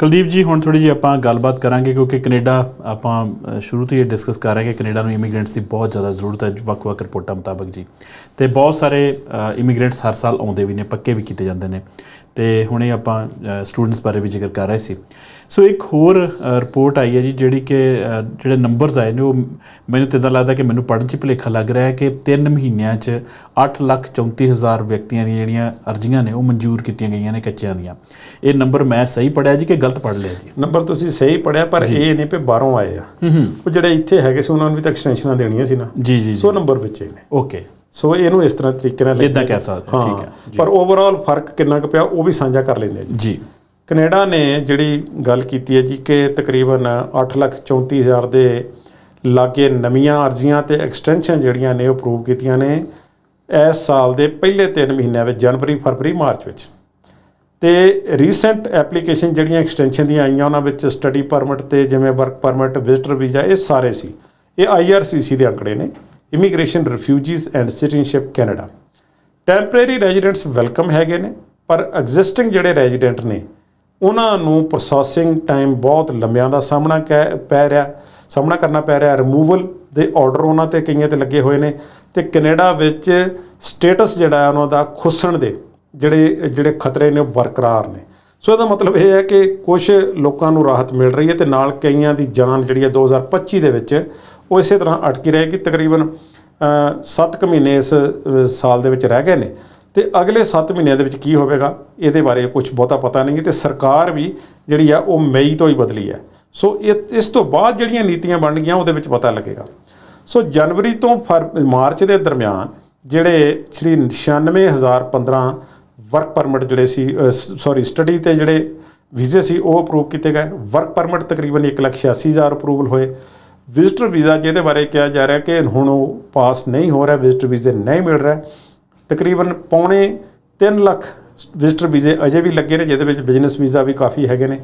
ਕੁਲਦੀਪ ਜੀ, ਹੁਣ ਥੋੜੀ ਜਿਹੀ ਆਪਾਂ ਗੱਲਬਾਤ ਕਰਾਂਗੇ ਕਿਉਂਕਿ ਕੈਨੇਡਾ, ਆਪਾਂ ਸ਼ੁਰੂ ਤੋਂ ਹੀ ਡਿਸਕਸ ਕਰ ਰਹੇ ਕਿ ਕੈਨੇਡਾ ਨੂੰ ਇਮੀਗ੍ਰੈਂਟਸ ਦੀ ਬਹੁਤ ਜ਼ਿਆਦਾ ਜ਼ਰੂਰਤ ਹੈ, ਵੱਖ-ਵੱਖ ਰਿਪੋਰਟਾਂ ਮੁਤਾਬਕ ਜੀ। ਤੇ ਬਹੁਤ ਸਾਰੇ ਇਮੀਗ੍ਰੈਂਟਸ ਹਰ ਸਾਲ ਆਉਂਦੇ ਵੀ ਨੇ, ਪੱਕੇ ਵੀ ਕੀਤੇ ਜਾਂਦੇ ਨੇ। ਤੇ ਹੁਣੇ ਆਪਾਂ ਸਟੂਡੈਂਟਸ ਬਾਰੇ ਵੀ ਜ਼ਿਕਰ ਕਰ ਰਹੇ ਸੀ। ਸੋ ਇੱਕ ਹੋਰ ਰਿਪੋਰਟ ਆਈ ਹੈ ਜੀ ਜਿਹੜੀ ਕਿ ਜਿਹੜੇ ਨੰਬਰਸ ਆਏ ਨੇ ਉਹ ਮੈਨੂੰ ਤਾਂ ਇਦਾਂ ਲੱਗਦਾ ਕਿ ਮੈਨੂੰ ਪੜ੍ਹਨ 'ਚ ਭੁਲੇਖਾ ਲੱਗ ਰਿਹਾ ਹੈ ਕਿ 3 ਮਹੀਨਿਆਂ 'ਚ 834000 ਵਿਅਕਤੀਆਂ ਦੀਆਂ ਜਿਹੜੀਆਂ ਅਰਜ਼ੀਆਂ ਨੇ ਉਹ ਮਨਜ਼ੂਰ ਕੀਤੀਆਂ ਗਈਆਂ ਨੇ ਕੱਚਿਆਂ ਦੀਆਂ। ਇਹ ਨੰਬਰ ਮੈਂ ਸਹੀ ਪੜਿਆ ਜੀ ਕਿ ਗਲਤ ਪੜ੍ਹ ਲਿਆ ਜੀ? ਨੰਬਰ ਤੁਸੀਂ ਸਹੀ ਪੜਿਆ ਪਰ ਇਹ ਨਹੀਂ ਕਿ ਬਾਹਰੋਂ ਆਏ ਆ। ਉਹ ਜਿਹੜੇ ਇੱਥੇ ਹੈਗੇ ਸੀ ਉਹਨਾਂ ਨੂੰ ਵੀ ਤਾਂ ਐਕਸਟੈਂਸ਼ਨਾਂ ਦੇਣੀਆਂ ਸੀ ਨਾ। ਜੀ ਜੀ ਸੋ ਨੰਬਰ ਵਿੱਚੇ ਨੇ। ਓਕੇ ਸੋ ਇਹਨੂੰ ਇਸ ਤਰ੍ਹਾਂ ਤਰੀਕੇ ਨਾਲ ਏਦਾਂ ਕਹਿ ਸਕਦੇ ਠੀਕ ਹੈ, ਪਰ ਓਵਰਆਲ ਫ਼ਰਕ ਕਿੰਨਾ ਕੁ ਪਿਆ ਉਹ ਵੀ ਸਾਂਝਾ ਕਰ ਲੈਂਦੇ ਜੀ। ਜੀ। ਕੈਨੇਡਾ ਨੇ ਜਿਹੜੀ ਗੱਲ ਕੀਤੀ ਹੈ ਜੀ ਕਿ ਤਕਰੀਬਨ 834000 ਦੇ ਲਾਗੇ ਨਵੀਆਂ ਅਰਜ਼ੀਆਂ ਤੇ ਐਕਸਟੈਂਸ਼ਨ ਜਿਹੜੀਆਂ ਨੇ ਉਹ ਅਪਰੂਵ ਕੀਤੀਆਂ ਨੇ ਇਸ ਸਾਲ ਦੇ ਪਹਿਲੇ 3 ਮਹੀਨਿਆਂ ਵਿੱਚ ਜਨਵਰੀ ਫਰਵਰੀ ਮਾਰਚ ਵਿੱਚ। ਤੇ ਰੀਸੈਂਟ ਐਪਲੀਕੇਸ਼ਨ ਜਿਹੜੀਆਂ ਐਕਸਟੈਂਸ਼ਨ ਦੀਆਂ ਆਈਆਂ ਉਹਨਾਂ ਵਿੱਚ ਸਟੱਡੀ ਪਰਮਿਟ ਤੇ ਜਿਵੇਂ ਵਰਕ ਪਰਮਿਟ ਵਿਜ਼ਟਰ ਵੀਜ਼ਾ ਇਹ ਸਾਰੇ ਸੀ। ਇਹ ਆਈਆਰਸੀਸੀ ਦੇ ਅੰਕੜੇ ਨੇ। Immigration refugees and citizenship Canada temporary residents welcome ਹੈਗੇ ਨੇ, ਪਰ ਐਗਜ਼ਿਸਟਿੰਗ ਜਿਹੜੇ ਰੈਜ਼ੀਡੈਂਟ ਨੇ, ਉਹਨਾਂ ਨੂੰ ਪ੍ਰੋਸੈਸਿੰਗ ਟਾਈਮ ਬਹੁਤ ਲੰਮਿਆਂ ਦਾ ਸਾਹਮਣਾ ਕਹਿ- ਪੈ ਰਿਹਾ, ਸਾਹਮਣਾ ਕਰਨਾ ਪੈ ਰਿਹਾ। ਰਿਮੂਵਲ ਦੇ ਆਰਡਰ ਉਹਨਾਂ ਤੇ ਕਈਆਂ ਤੇ ਲੱਗੇ ਹੋਏ ਨੇ ਤੇ ਕੈਨੇਡਾ ਵਿੱਚ ਸਟੇਟਸ ਜਿਹੜਾ ਉਹਨਾਂ ਦਾ ਖੁੱਸਣ ਦੇ ਜਿਹੜੇ ਜਿਹੜੇ ਖਤਰੇ ਨੇ ਉਹ ਬਰਕਰਾਰ ਨੇ। ਸੋ ਇਹਦਾ ਮਤਲਬ ਇਹ ਹੈ ਕਿ ਕੁਝ ਲੋਕਾਂ ਨੂੰ ਰਾਹਤ ਮਿਲ ਰਹੀ ਹੈ ਤੇ ਨਾਲ ਕਈਆਂ ਦੀ ਜਾਨ ਜਿਹੜੀ ਹੈ 2025 ਦੇ ਵਿੱਚ ਉਹ ਇਸੇ ਤਰ੍ਹਾਂ ਅਟਕੀ ਰਹੇਗੀ, ਤਕਰੀਬਨ 7 ਕੁ ਮਹੀਨੇ ਇਸ ਸਾਲ ਦੇ ਵਿੱਚ ਰਹਿ ਗਏ ਨੇ। ਤੇ ਅਗਲੇ 7 ਮਹੀਨਿਆਂ ਦੇ ਵਿੱਚ ਕੀ ਹੋਵੇਗਾ, ਇਹਦੇ ਬਾਰੇ ਕੁਝ ਬਹੁਤਾ ਪਤਾ ਨਹੀਂ ਤੇ ਸਰਕਾਰ ਵੀ ਜਿਹੜੀ ਆ, ਉਹ ਮਈ ਤੋਂ ਹੀ ਬਦਲੀ ਹੈ। ਸੋ ਇਹ, ਇਸ ਤੋਂ ਬਾਅਦ ਜਿਹੜੀਆਂ ਨੀਤੀਆਂ ਬਣ ਗਈਆਂ, ਉਹਦੇ ਵਿੱਚ ਪਤਾ ਲੱਗੇਗਾ। ਸੋ ਜਨਵਰੀ ਤੋਂ ਫਰ, ਮਾਰਚ ਦੇ ਦਰਮਿਆਨ ਜਿਹੜੇ ਸ਼੍ਰੀ 96015 ਵਰਕ ਪਰਮਿਟ ਜਿਹੜੇ ਸੀ ਸੌਰੀ, ਸਟੱਡੀ ਤੇ ਜਿਹੜੇ ਵੀਜ਼ੇ ਸੀ, ਉਹ ਅਪਰੂਵ ਕੀਤੇ ਗਏ। ਵਰਕ ਪਰਮਿਟ ਤਕਰੀਬਨ 186000 ਅਪਰੂਵਲ ਹੋਏ। ਵਿਜ਼ਟਰ ਵੀਜ਼ਾ ਜਿਹਦੇ ਬਾਰੇ ਕਿਹਾ ਜਾ ਰਿਹਾ ਕਿ ਹੁਣ ਉਹ ਪਾਸ ਨਹੀਂ ਹੋ ਰਿਹਾ ਵਿਜ਼ਟਰ ਵੀਜ਼ੇ ਨਹੀਂ ਮਿਲ ਰਿਹਾ। ਤਕਰੀਬਨ ਪੌਣੇ 3 ਲੱਖ ਵਿਜ਼ਟਰ ਵੀਜ਼ੇ ਅਜੇ ਵੀ ਲੱਗੇ ਨੇ, ਜਿਹਦੇ ਵਿੱਚ ਬਿਜ਼ਨਸ ਵੀਜ਼ਾ ਵੀ ਕਾਫੀ ਹੈਗੇ ਨੇ।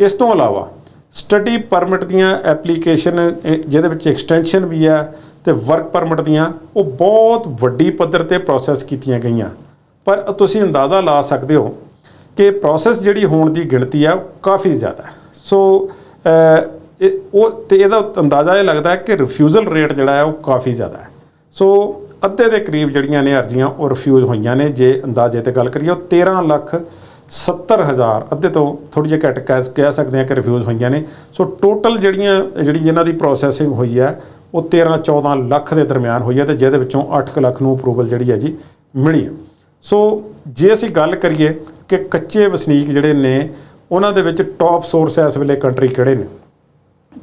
ਇਸ ਤੋਂ ਇਲਾਵਾ ਸਟੱਡੀ ਪਰਮਿਟ ਦੀਆਂ ਐਪਲੀਕੇਸ਼ਨ ਜਿਹਦੇ ਵਿੱਚ ਐਕਸਟੈਂਸ਼ਨ ਵੀ ਹੈ ਤੇ ਵਰਕ ਪਰਮਿਟ ਦੀਆਂ, ਉਹ ਬਹੁਤ ਵੱਡੀ ਪੱਧਰ ਤੇ ਪ੍ਰੋਸੈਸ ਕੀਤੀਆਂ ਗਈਆਂ। ਪਰ ਤੁਸੀਂ ਅੰਦਾਜ਼ਾ ਲਾ ਸਕਦੇ ਹੋ ਕਿ ਪ੍ਰੋਸੈਸ ਜਿਹੜੀ ਹੋਣ ਦੀ ਗਿਣਤੀ ਆ, ਉਹ ਕਾਫੀ ਜ਼ਿਆਦਾ ਸੋ ਇਹ ਉਹ ਤੇ ਇਹਦਾ ਅੰਦਾਜ਼ਾ ਇਹ ਲੱਗਦਾ ਹੈ ਕਿ ਰਿਫਿਊਜ਼ਲ ਰੇਟ ਜਿਹੜਾ ਹੈ ਉਹ ਕਾਫੀ ਜ਼ਿਆਦਾ ਹੈ। ਸੋ ਅੱਧੇ ਦੇ ਕਰੀਬ ਜਿਹੜੀਆਂ ਨੇ ਅਰਜ਼ੀਆਂ ਉਹ ਰਿਫਿਊਜ਼ ਹੋਈਆਂ ਨੇ। ਜੇ ਅੰਦਾਜ਼ੇ ਤੇ ਗੱਲ ਕਰੀਏ, ਉਹ 13 ਲੱਖ 70 ਹਜ਼ਾਰ, ਅੱਧੇ ਤੋਂ ਥੋੜੀ ਜਿਹੀ ਘੱਟ ਕਹਿ ਕਹਿ ਸਕਦੇ ਹਾਂ ਕਿ ਰਿਫਿਊਜ਼ ਹੋਈਆਂ ਨੇ। ਸੋ ਟੋਟਲ ਜਿਹੜੀਆਂ, ਜਿਹੜੀ ਜਿਨ੍ਹਾਂ ਦੀ ਪ੍ਰੋਸੈਸਿੰਗ ਹੋਈ ਹੈ, ਉਹ 13 14 ਲੱਖ ਦੇ ਦਰਮਿਆਨ ਹੋਈ ਹੈ ਤੇ ਜਿਹਦੇ ਵਿੱਚੋਂ 8 ਲੱਖ ਨੂੰ ਅਪਰੂਵਲ ਜਿਹੜੀ ਹੈ ਜੀ, ਮਿਲੀ ਹੈ। ਸੋ ਜੇ ਅਸੀਂ ਗੱਲ ਕਰੀਏ ਕਿ ਕੱਚੇ ਵਸਨੀਕ ਜਿਹੜੇ ਨੇ, ਉਹਨਾਂ ਦੇ ਵਿੱਚ ਟੌਪ ਸੋਰਸ ਇਸ ਵੇਲੇ ਕੰਟਰੀ ਕਿਹੜੇ ਨੇ?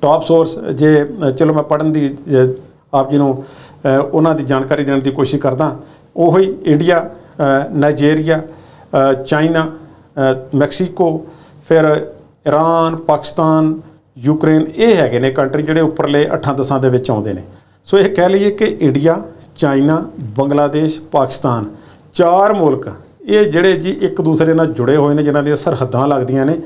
ਟੌਪ ਸੋਰਸ ਜੇ ਚਲੋ ਮੈਂ ਪੜਨ ਦੀ ਜੇ ਆਪ ਜੀ ਨੂੰ ਉਹਨਾਂ ਦੀ ਜਾਣਕਾਰੀ ਦੇਣ ਦੀ ਕੋਸ਼ਿਸ਼ ਕਰਦਾ ਉਹੀ ਇੰਡੀਆ ਅ, ਨਾਈਜੀਰੀਆ ਚਾਈਨਾ ਮੈਕਸੀਕੋ ਫਿਰ ਇਰਾਨ ਪਾਕਿਸਤਾਨ ਯੂਕਰੇਨ ਇਹ ਹੈਗੇ ਨੇ ਕੰਟਰੀ ਜਿਹੜੇ ਉੱਪਰਲੇ 8-10 ਦੇ ਵਿੱਚ ਆਉਂਦੇ ਨੇ। ਸੋ ਇਹ ਕਹਿ ਲਈਏ ਕਿ ਇੰਡੀਆ ਚਾਈਨਾ ਬੰਗਲਾਦੇਸ਼ ਪਾਕਿਸਤਾਨ ਚਾਰ ਮੁਲਕ ਇਹ ਜਿਹੜੇ ਜੀ ਇੱਕ ਦੂਸਰੇ ਨਾਲ ਜੁੜੇ ਹੋਏ ਨੇ, ਜਿਨ੍ਹਾਂ ਦੀਆਂ ਸਰਹੱਦਾਂ ਲੱਗਦੀਆਂ ਨੇ,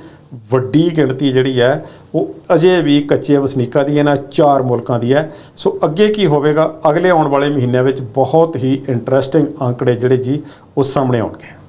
ਵੱਡੀ ਗਿਣਤੀ ਜਿਹੜੀ ਹੈ, ਉਹ ਅਜੇ ਵੀ ਕੱਚੇ ਵਸਨੀਕਾਂ ਦੀ ਇਹਨਾਂ ਚਾਰ ਮੁਲਕਾਂ ਦੀ ਹੈ। ਸੋ ਅੱਗੇ ਕੀ ਹੋਵੇਗਾ? ਅਗਲੇ ਆਉਣ ਵਾਲੇ ਮਹੀਨਿਆਂ ਵਿੱਚ ਬਹੁਤ ਹੀ ਇੰਟਰਸਟਿੰਗ ਅੰਕੜੇ ਜਿਹੜੇ ਜੀ, ਉਹ ਸਾਹਮਣੇ ਆਉਣਗੇ।